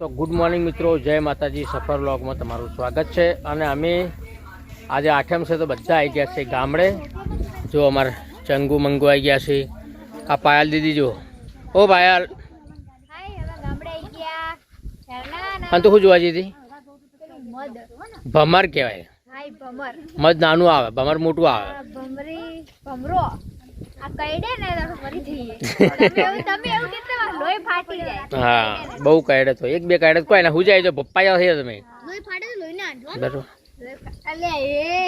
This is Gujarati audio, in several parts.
તો ગુડ મોર્નિંગ મિત્રો જય માતાજી સફર વ્લોગમાં તમારું સ્વાગત છે. અને અમે આજે આઠમ છે તો બધા આવી ગયા છે ગામડે. જો અમારે ચંગુ મંગુ આવી ગયા છે. આ પાયલ દીદી જો. ઓ પાયલ. અને તું શું જોવા પેલું ભમર કહેવાય. ભમર. મધ નાનું આવે ભમર મોટું આવે. તમે તમે હા બહુ કાયડે તો એક બે કાયડે કોઈ ને હું જાય તો પપ્પા જાવ થઈ તમે. બરાબર. અલે એ.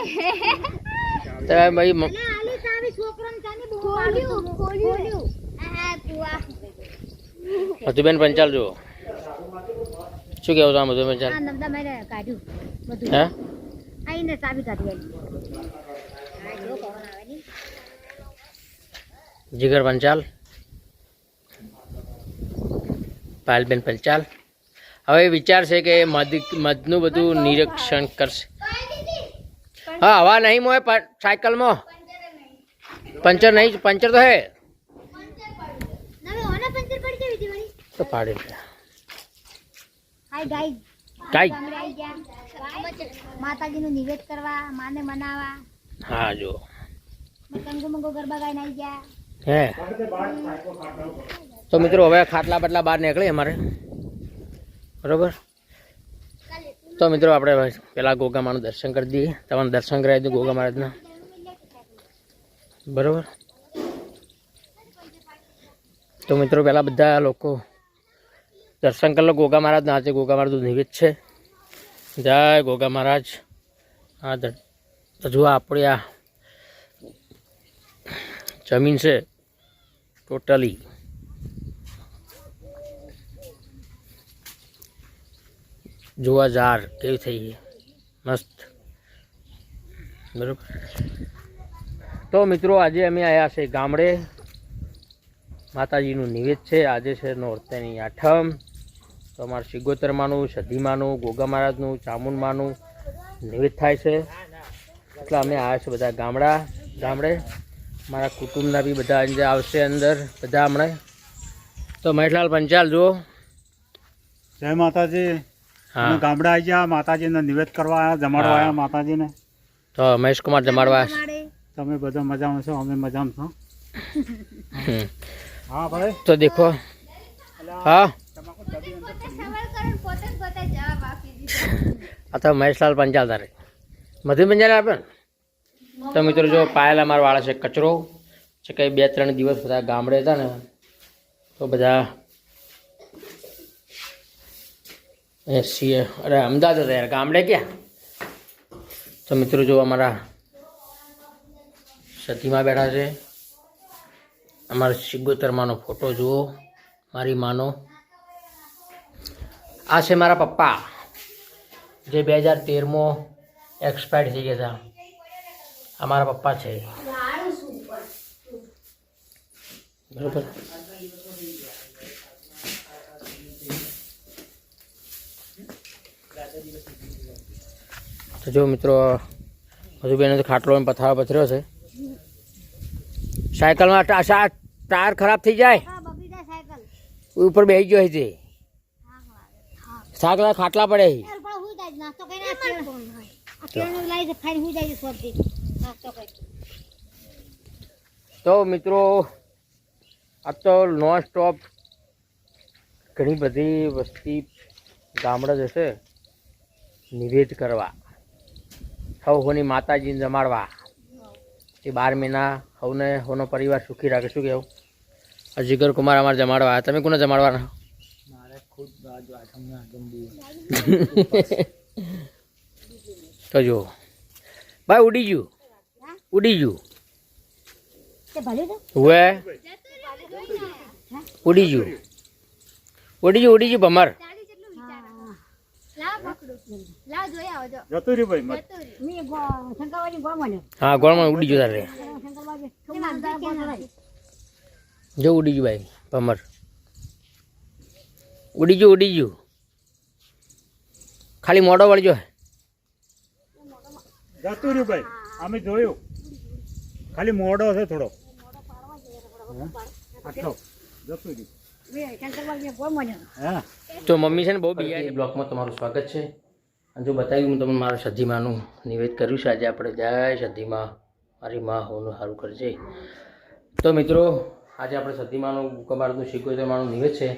તો ભાઈ મધુબેન પંચાલ જુઓ. શું કેવું તમે મધુબેન પંચાલ કાઢ્યું બધું. હે? આઈને ચાબી કાઢી આલી આ જો પવન આવે ની જીગર પંચાલ પાયલબેન પંચાલ હવે વિચાર છે કે મધ મધનું બધું નિરીક્ષણ કરશે. હા હવા નહીં મોય સાયકલમાં પંચર નહીં પંચર તો હે. તો પાડે માતાજીનું નિવેદ કરવા માને મનાવા હા જો. મંગો મંગુ ગરબા ગાઈને આવી ગયા. હે. તો મિત્રો, હવે ખાટલા બાટલા બહાર નીકળે અમારે. બરોબર? તો મિત્રો, આપણે પેલા ગોગા માનું દર્શન કરી દઈએ. તમને દર્શન કરાવી દઈએ ગોગા મહારાજના. બરોબર? તો મિત્રો, પેલા બધા લોકો દર્શન કરી લો. ગોગા મહારાજના આજે ગોગા મહારાજનું નિવેદ છે. જય ગોગા મહારાજ. હા હજુ આપણી આ જમીન છે. ટોટલી જોવા જાર, કેવી થઈ છે મસ્ત. બરોબર. તો મિત્રો, આજે અમે આવ્યા છે ગામડે. માતાજીનું નિવેદ છે. આજે છે નોરતેની આઠમ. તો અમારે સિગોતરમાનું, સધીમાનું, ગોગા મહારાજનું, ચામુંડમાનું નિવેદ થાય છે. એટલે અમે આવ્યા છે બધા ગામડા, ગામડે. મારા કુટુંબના બી બધા અંદર આવશે અંદર બધા હમણાં. તો મહેશલાલ પંચાલ જુઓ. જય માતાજી. હા. ગામડા આવી ગયા માતાજીને નિવેદ કરવા આવ્યા જમાડવા આવ્યા માતાજીને. તો મહેશકુમાર જમાડવા મારે તમે બધા મજામાં છો? અમે મજામાં છો? હા ભાઈ. તો દેખો. હા. સવાલ કરે પોતે ને પોતે જવાબ આપી દીધો આ તો મહેશલાલ પંચાલ તારે. મધુ પંચાલ આપે ને. તો મિત્રો જો પાયેલા મારા વાળા છે કચરો છે કંઈ બે ત્રણ દિવસ બધા ગામડે હતા ને, તો બધા એ સી અરે અમદાવાદ હતા યાર, ગામડે ક્યાં? તો મિત્રો જો અમારા સતીમાં બેઠા છે. અમારા સિગોતર માનો ફોટો જુઓ, મારી માનો. આ છે મારા પપ્પા, જે બે હજાર તેરમાં એક્સપાયર્ડ થઈ ગયા હતા. અમારા પપ્પા છે. બરોબર. તો જો મિત્રો મધુબેન તો ખાટલો પથારો પથર્યો છે. સાયકલમાં ટાયર ખરાબ થઈ જાય. હા બગડી જાય સાયકલ. ઉપર બેસી ગયો છે સાયકલ ખાટલા પડે છે તો મિત્રો આ તો નોન સ્ટોપ ઘણી બધી વસ્તી ગામડા જશે નિવેદ કરવા. સૌ હોની માતાજીને જમાડવા. એ બાર મહિના હવને હોનો પરિવાર સુખી રાખે. શું કહેવું આ જીગર કુમાર અમારે જમાડવા તમે કોને જમાડવાના? તો જુઓ. ભાઈ ઉડી ગયું. ઉડી ગયું. હુએ ઉડી ગયું. ઉડી ગયું ઉડી ગયું ભમર. હા ગોળમાં ઉડી ગયું તારે. જો ઉડી ગયું ભાઈ ભમર. ઉડી ગયું ઉડી ગયું. ખાલી મોઢો વળજો. જતું રહ્યું ભાઈ અમે જોયું. ખાલી મોડો છે થોડો. તો મમ્મી છે ને બહુ બીજા બ્લોકમાં તમારું સ્વાગત છે. અને જો બતાવ્યું હું તમને મારા સધીમાનું નિવેદ કર્યું છે આજે આપણે જય સધીમાં મારી માં હોનું સારું કરજે તો મિત્રો આજે આપણે સધીમાનું કમારનું શીખોતરમાનું નિવેદ છે.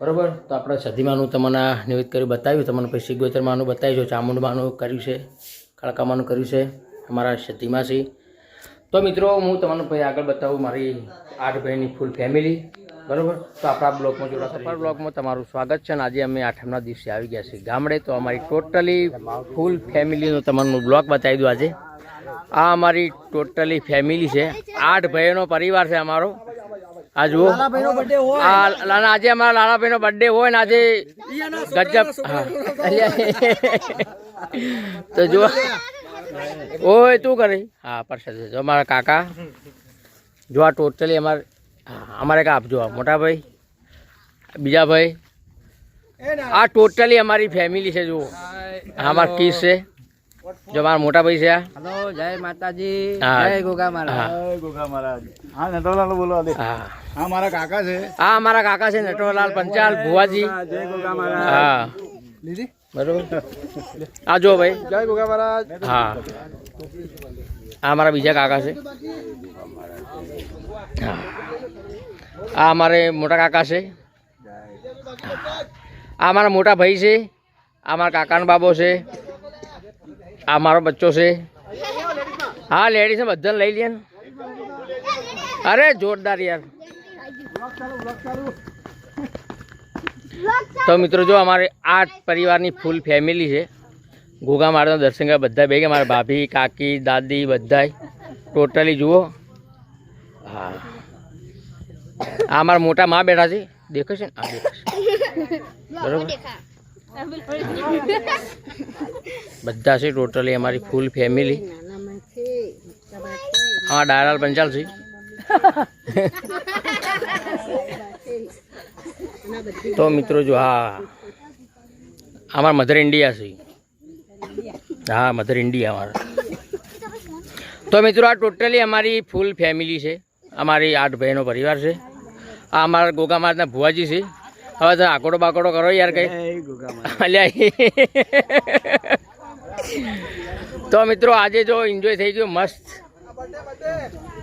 બરાબર? તો આપણે સધીમાનું તમને આ નિવેદ કર્યું બતાવ્યું. તમને પછી શીખોતરમાનું બતાવ્યું છે ચામુંડમાનું કર્યું છે કળકામાનું કર્યું છે. અમારા સધીમા છે. તો મિત્રો હું તમને ભાઈ આગળ બતાવું મારી આઠ ભાઈની ફૂલ ફેમિલી બરાબર તો આપણા બ્લોગમાં જોડા સફર બ્લોગમાં તમારું સ્વાગત છે અને આજે અમે આઠમના દિવસે આવી ગયા છીએ ગામડે તો અમારી ટોટલી ફૂલ ફેમિલીનો તમને બ્લોગ બતાવી દઉં આજે આ અમારી ટોટલી ફેમિલી છે આઠ ભાઈઓનો પરિવાર છે અમારો આ જુઓ આજે અમારા લાલાભાઈનો બર્થડે હોય ને આજે ગજબ તો જુઓ ઓય તું કરી? હા પરસાદ જો અમારા કાકા જો આ ટોટલી અમારે હા અમારે કા આપજો મોટા ભાઈ બીજા ભાઈ. આ ટોટલી અમારી ફેમિલી છે જુઓ. અમારા કિસ છે. જો મારા મોટા ભાઈ છે હલો જય માતાજી. હા. જય ગોગા મહારાજ. જય ગોગા મહારાજ. હા નટવરલાલ બોલો દે. હા. હા મારા કાકા છે. હા અમારા કાકા છે નટવરલાલ પંચાલ ભુવાજી. જય ગોગા મહારાજ. હા. લીધી? બરોબર? આ જો ભાઈ. જય ગોગા મહારાજ. હા. આ અમારા બીજા કાકા છે. હા. આ અમારે મોટા કાકા છે. આ અમારા મોટા ભાઈ છે. આ મારા કાકાનો બાબો છે. આ મારો બચ્ચો છે. હા લેડીઝ બધાને લઈ લે અરે જોરદાર યાર. તો મિત્રો જો અમારે આઠ પરિવારની ફૂલ ફેમિલી છે. ઘોઘા મારના દર્શન કરવા બધા ભેગા, મારા ભાભી, કાકી, દાદી બધાય. ટોટલી જુઓ. હા. આ મારા મોટા માં બેઠા છે. દેખાય છે ને છે બધા છે ટોટલી અમારી ફૂલ ફેમિલી હા, ડાયરાલ પંચાલ છે. તો મિત્રો જો હા. અમારા મધર ઇન્ડિયા છે. હા મધર ઇન્ડિયા અમારા. તો મિત્રો આ ટોટલી અમારી ફૂલ ફેમિલી છે. અમારી આઠ ભાઈનો પરિવાર છે. આ અમારા ગોગા મારના ભુવાજી છે. હવે તો આકોડો બાકોડો કરો યાર કઈ. તો મિત્રો આજે જો એન્જોય થઈ ગયો મસ્ત.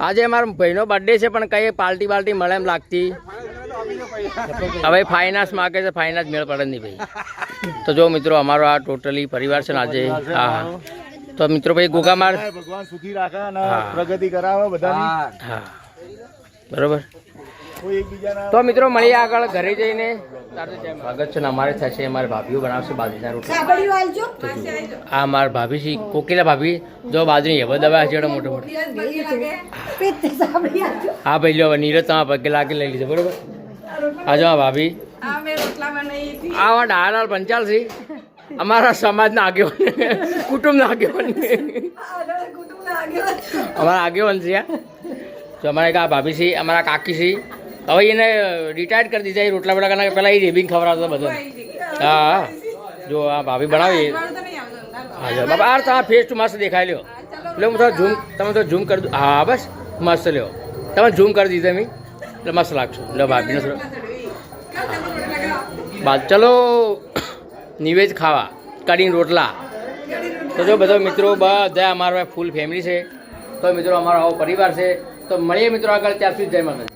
આજે અમારો ભાઈનો બર્થડે છે પણ કઈ પાર્ટી બાર્ટી મળે એમ લાગતી. હવે ફાઇનાન્સ માગે છે ફાઇનાન્સ મેળ પડે નહીં ભાઈ. તો જો મિત્રો અમારો આ ટોટલી પરિવાર છે ને આજે હા હા. તો મિત્રો ભાઈ ગોગામાર ભગવાન સુખી રાખે અને પ્રગતિ કરાવે બધાની. હા. બરોબર? તો મિત્રો મળીએ આગળ ઘરે જઈને. સ્વાગત છે ને અમારે થશે અમારે ભાભીઓ બનાવશે બાજરીના રોટલા. આ અમારા ભાભી છે કોકિલા ભાભી. જો બાજરી હવે દવા છે મોટો મોટો. હા ભાઈ લો હવે નીરજ તમારા પગે લાગી લઈ લીધો બરોબર? આ જો આ ભાભી. આવા ડાયાલાલ પંચાલ છે. અમારા સમાજના આગેવાન કુટુંબના આગેવાન. અમારા આગેવાન છે આ. તો અમારા એક આ ભાભી છે અમારા કાકી છે. હવે એને રિટાયર કરી દીધા એ રોટલા બોટલા કરતા પહેલાં એ રેબિંગ ખવડાવતો બધો. હા જો આ ભાભી બનાવી હા બાબા આ તમારા ફેસ ટુ મસ્ત દેખાય લ્યો. એટલે હું થોડો ઝૂમ તમે તો ઝૂમ કરી દો. હા બસ. મસ્ત લ્યો. તમે ઝૂમ કરી દીધા મેં. એટલે મસ્ત લાગશો. લો ભાભીને થોડો. બાદ ચલો નિવેદ ખાવા કઢીને રોટલા. તો જો બધા મિત્રો, બધા અમારા ફૂલ ફેમિલી છે. તો મિત્રો, અમારો આવો પરિવાર છે. તો મળીએ મિત્રો આગળ ત્યાર સુધી જય માતાજી.